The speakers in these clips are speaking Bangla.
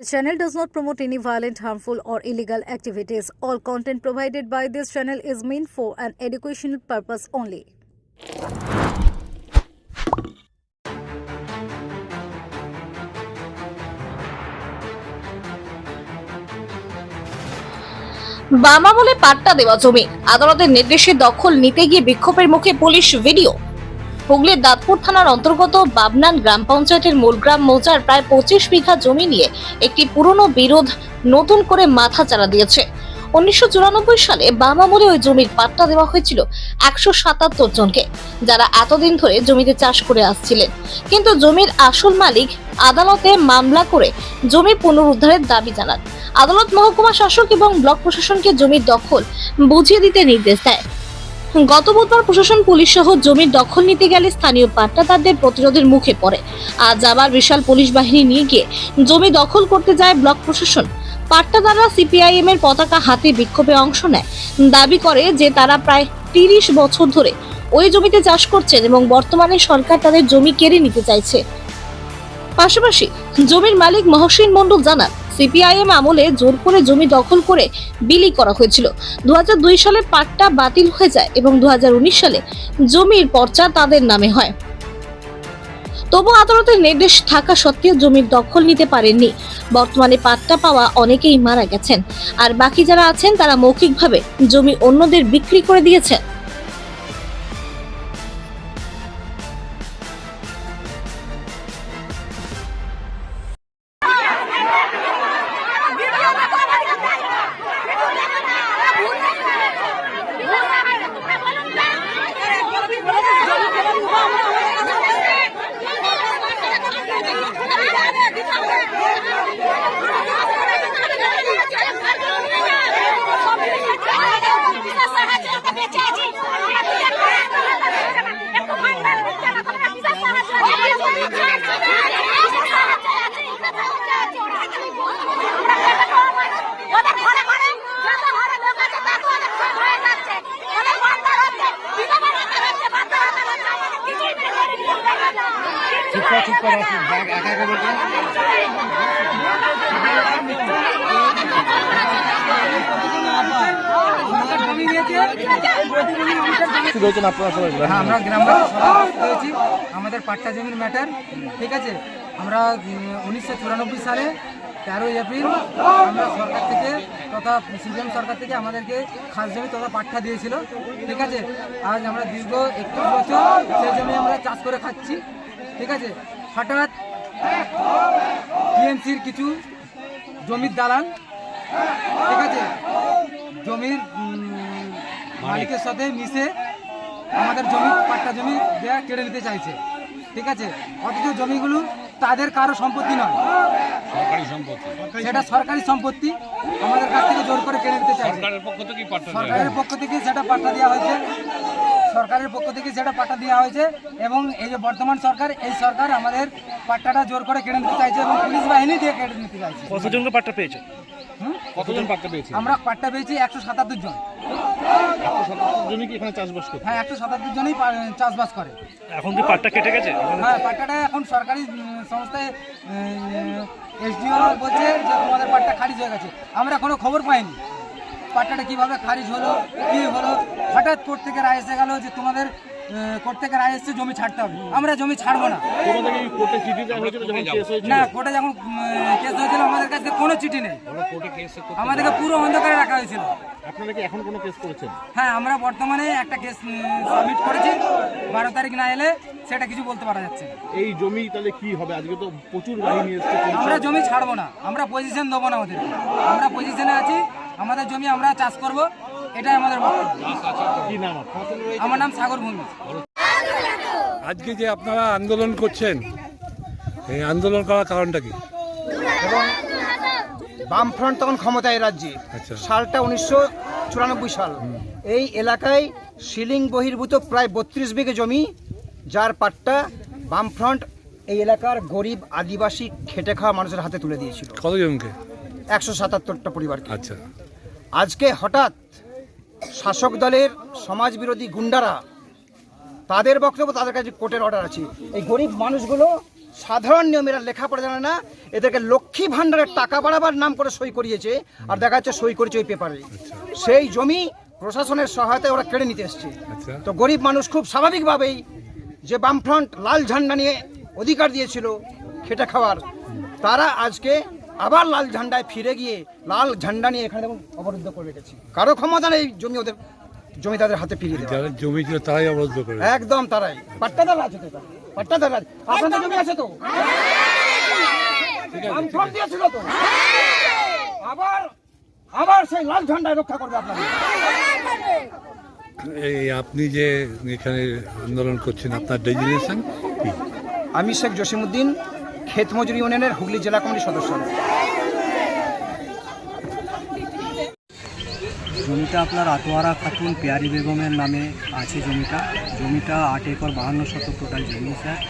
The channel does not promote any violent, harmful, or illegal activities. All content provided by this channel is meant for an educational purpose only. বামা বলে পাট্টা দেওয়া জমি আদালতের নির্দেশে দখল নিতে গিয়ে বিক্ষোভের মুখে পুলিশ ভিডিও হুগলির দাঁতপুর থানার অন্তর্গত বাবনান গ্রাম পঞ্চায়েতের মূলগ্রাম মৌজার প্রায় পঁচিশ বিঘা জমি নিয়ে একটি পুরনো বিরোধ নতুন করে মাথা চারা দিয়েছে। উনিশশো চুরানব্বই সালে বাম আমলে ওই জমির পাট্টা দেওয়া হয়েছিল একশো সাতাত্তর জনকে, যারা এতদিন ধরে জমিতে চাষ করে আসছিলেন। কিন্তু জমির আসল মালিক আদালতে মামলা করে জমি পুনরুদ্ধারের দাবি জানান। আদালত মহকুমা শাসক এবং ব্লক প্রশাসনকে জমির দখল বুঝিয়ে দিতে নির্দেশ দেয়। গত বুধবার প্রশাসন, পুলিশ সহ জমির দখল নিতে গেলে স্থানীয় পাট্টাদারদের প্রতিরোধের মুখে পড়ে। আজ আবার বিশাল পুলিশ বাহিনী নিয়ে গিয়ে জমি দখল করতে যায় ব্লক প্রশাসন। পাট্টাদাররা সিপিআইএম এর পতাকা হাতে বিক্ষোভে অংশ নেয়। দাবি করে যে তারা প্রায় তিরিশ বছর ধরে ওই জমিতে চাষ করছেন এবং বর্তমানে সরকার তাদের জমি কেড়ে নিতে চাইছে। পাশাপাশি জমির মালিক মহসিন মণ্ডল জানান সিপিআইএম আমলে জোর করে জমি দখল করে বিলি করা হয়েছিল। দু হাজার দুই সালে পাট্টা বাতিল হয়ে যায় এবং দু হাজার উনিশ সালে জমির পর্চা তাদের নামে হয়। তবু আদালতের নির্দেশ থাকা সত্ত্বেও জমির দখল নিতে পারেননি। বর্তমানে পাট্টা পাওয়া অনেকেই মারা গেছেন। আর বাকি যারা আছেন, তারা মৌখিকভাবে জমি অন্যদের বিক্রি করে দিয়েছেন। কি বলছেন আপনারা সবাই। হ্যাঁ আমরা গ্রামবাসী সবাই হয়েছি। আমাদের পাট্টা জমির ম্যাটার, ঠিক আছে? আমরা উনিশশো চুরানব্বই সালে তেরোই এপ্রিল আমরা সরকার থেকে তথা সিপিএম সরকার থেকে আমাদেরকে খাস জমি তথা পাট্টা দিয়েছিল, ঠিক আছে? আজ আমরা দীর্ঘ একটু বছর সেই জমি আমরা চাষ করে খাচ্ছি, ঠিক আছে? হঠাৎ টিএমসির কিছু জমির দালান, ঠিক আছে? জমির মালিকের সাথে মিশে আমাদের জমি পাট্টা জমি দেয়া কেড়ে নিতে চাইছে। ঠিক আছে? অথচ জমিগুলো তাদের কারও সম্পত্তি নয়। সরকারি সম্পত্তি। সেটা সরকারি সম্পত্তি। আমাদের কাছ থেকে জোর করে কেড়ে নিতে চাইছে। সরকারের পক্ষ থেকে সরকারের পক্ষ থেকে সেটা পাট্টা দেওয়া হয়েছে। সরকারের পক্ষ থেকে সেটা পাট্টা দেওয়া হয়েছে এবং এই যে বর্তমান সরকার এই সরকার আমাদের পাট্টাটা জোর করে কেড়ে নিতে চাইছে এবং পুলিশ বাহিনী দিয়ে কেড়ে নিতে চাইছে। কতজনকে পাট্টা পেয়েছে? কতজন পাট্টা পেয়েছে? আমরা পাট্টা পেয়েছি একশো সাতাত্তর জন। জমি কি এখানে চাষবাস করতে? হ্যাঁ একশো সাতাত্তর জনই চাষবাস করে। এখন কি পাট্টা কেটে গেছে? হ্যাঁ পাট্টাটা এখন সরকারি সংস্থায় এসডিও বলছে যে তোমাদের পাট্টা খারিজ হয়ে গেছে। আমরা কোনো খবর পাইনি। পাট্টাটা কীভাবে খারিজ হলো কী হলো? হঠাৎ কোর্ট থেকে রায় এসে গেল যে তোমাদের কোর্ট থেকে রায় এসছে জমি ছাড়তে হবে। আমরা জমি ছাড়বো না। তোমাদের এই কোর্টে চিঠি দেওয়া হয়েছিল যখন কেস হয়েছিল? না কোর্টে যখন কেস হয়েছিল আমাদের কাছে কোনো চিঠি নেই। আমাদেরকে পুরো অন্ধকারে রাখা হয়েছিল। আপনারা কি এখন কোনো কেস করেছেন? হ্যাঁ আমরা বর্তমানে একটা কেস সাবমিট করেছি। বারো তারিখ না এলে সেটা কিছু বলতে পারা যাচ্ছে এই জমি তাহলে কি হবে? আজকে তো প্রচুর বাহিনী এসছে আমরা জমি ছাড়বো না। আমরা পজিশন দেবো না ওদের আমরা পজিশনে আছি। আমাদের জমি আমরা চাষ করব। এটাই আমাদের আমার নাম সাগর ভূমি। আজকে যে আপনারা আন্দোলন করছেন এই আন্দোলন করার কারণটা কি? বামফ্রন্ট তখন ক্ষমতায় রাজ্যে আচ্ছা। সালটা উনিশশো চুরানব্বই সাল। এই এলাকায় সিলিং বহির্ভূত প্রায় বত্রিশ বিঘে জমি যার পাট্টা বামফ্রন্ট এই এলাকার গরিব আদিবাসী খেটে খাওয়া মানুষের হাতে তুলে দিয়েছিল। কতজনকে একশো সাতাত্তরটা পরিবারকে। আচ্ছা। আজকে হঠাৎ শাসক দলের সমাজ বিরোধী গুন্ডারা তাদের বক্তব্য তাদের কাছে কোর্টের অর্ডার আছে। এই গরিব মানুষগুলো সাধারণ নিয়ম এরা লেখাপড়া জানে না এদেরকে লক্ষ্মী ভাণ্ডারের টাকা বাড়াবার নাম করে সই করিয়েছে আর দেখা যাচ্ছে সই করেছে ওই পেপারে সেই জমি প্রশাসনের সহায়তায় ওরা কেড়ে নিতে এসছে। আচ্ছা। তো গরিব মানুষ খুব স্বাভাবিকভাবেই যে বামফ্রন্ট লাল ঝান্ডা নিয়ে অধিকার দিয়েছিল খেটে খাওয়ার তারা আজকে আবার লাল ঝান্ডায় ফিরে গিয়ে লাল ঝান্ডা নিয়ে এখানে দেখুন অবরুদ্ধ করে রেখেছি। কারও ক্ষমতা নেই জমি ওদের জমি তাদের হাতে ফিরিয়ে দেওয়া জমি ছিল তারাই অবরোধ করে একদম তারাই। পাট্টাদার আছে তো। পাট্টাদার আছে। আপনাদের জমি আছে তো? দিয়েছিল তো? আবার আবার সেই লাল ঝান্ডায় রক্ষা করবে আপনাদের এই আপনি যে এখানে আন্দোলন করছেন আপনার ডেজিনেশন কি? আমি শেখ জসিমউদ্দিন ক্ষেত মজুরি ইউনিয়নের হুগলি জেলা কমিটির সদস্য। জমিটা আপনার আতোয়ারা খাতুন পেয়ারি বেগমের নামে আছে জমিটা। জমিটা আট একর বাহান্ন শতক টোটাল জমি, স্যার।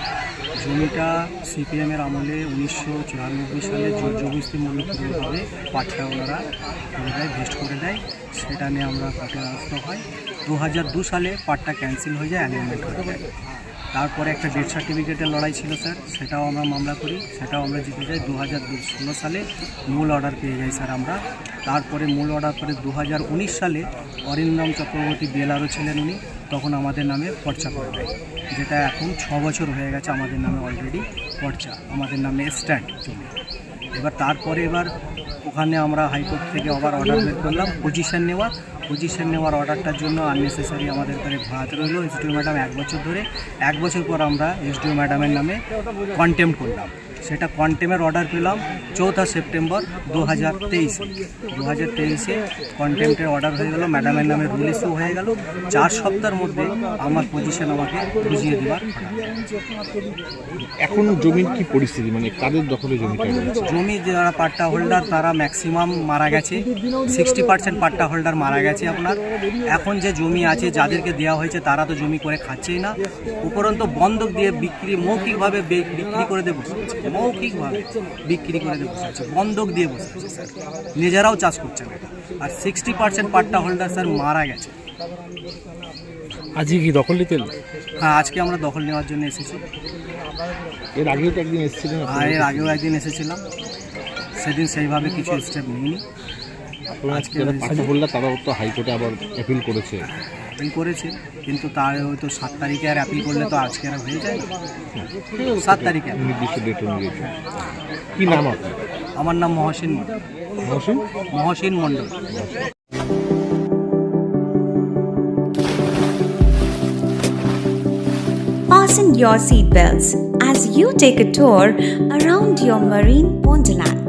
জমিটা সিপিএমের আমলে উনিশশো চুরানব্বই সালে জবস্তি মূল্যপূর্ণভাবে পাটটা ওনারা দেয় ভেস্ট করে দেয়। সেটা নিয়ে আমরা আসতে হয়। দু সালে পাটটা ক্যান্সেল হয়ে যায় অ্যালিমেন্ট হয়ে যায়। তারপরে একটা ডেথ সার্টিফিকেটের লড়াই ছিল, স্যার। সেটাও আমরা মামলা করি। সেটাও আমরা জিতে যাই। দু হাজার ষোলো সালে মূল অর্ডার পেয়ে যাই, স্যার, আমরা। তারপরে মূল অর্ডার করে দু হাজার উনিশ সালে অরিন্দম চক্রবর্তী বিএলআরও ছিলেন উনি। তখন আমাদের নামে পর্চা করে দেয় যেটা এখন ছ বছর হয়ে গেছে আমাদের নামে অলরেডি পর্চা। আমাদের নামে স্ট্যান্ড জমি এবার তারপরে এবার ওখানে আমরা হাইকোর্ট থেকে আবার অর্ডার বের করলাম। পজিশন নেওয়ার পজিশন নেওয়ার অর্ডারটার জন্য আননেসেসারি আমাদের করে ভাত রইল। এসডিও ম্যাডাম এক বছর ধরে, এক বছর পর আমরা এসডিও ম্যাডামের নামে কন্টেম্প করলাম। সেটা কন্টেমের অর্ডার পেলাম চৌঠা সেপ্টেম্বর দু হাজার তেইশে। দু হাজার তেইশে কন্টেম্পের অর্ডার হয়ে গেল ম্যাডামের নামে রুল ইস্যু হয়ে গেল। চার সপ্তাহের মধ্যে আমার পজিশন আমাকে বুঝিয়ে দেওয়ার এখন জমির কি পরিস্থিতি? মানে কাদের দখলে রয়েছে জমি যারা পাট্টা হোল্ডার তারা ম্যাক্সিমাম মারা গেছে। সিক্সটি পার্সেন্ট পাট্টা হোল্ডার মারা গেছে আপনার। এখন যে জমি আছে যাদেরকে দেওয়া হয়েছে তারা তো জমি করে খাচ্ছেই না। উপরন্ত বন্ধক দিয়ে বিক্রি মৌখিকভাবে বিক্রি করে আছে মৌখিকভাবে বিক্রি করে দিয়ে বসে আছে বন্ধক দিয়ে বসে আছে স্যার। নিজেরাও চাষ করছে না আর sixty percent patta holder sir মারা গেছে। আজকে কি দখল নিতে? হ্যাঁ আজকে আমরা দখল নেওয়ার জন্য এসেছি। এর আগেও তো একদিন এসেছিলেন আর এর আগেও একদিন এসেছিলাম। সেদিন সেইভাবে কিছু স্টেপ নিইনি। আজকে হোল্ডার তারাও তো হাইকোর্টে আবার অ্যাপিল করেছে। অ্যাপিল করেছে কিন্তু তার হয়তো সাত তারিখে আর অ্যাপিল করলে তো আজকে আর হয়ে যায় না। সাত তারিখে। নির্দিষ্ট ডেট অনুযায়ী কি নাম আপনার? আমার নাম মহসিন মহসিন? মহসিন মণ্ডল। Fasten your seatbelts as you take a tour around your marine wonderland.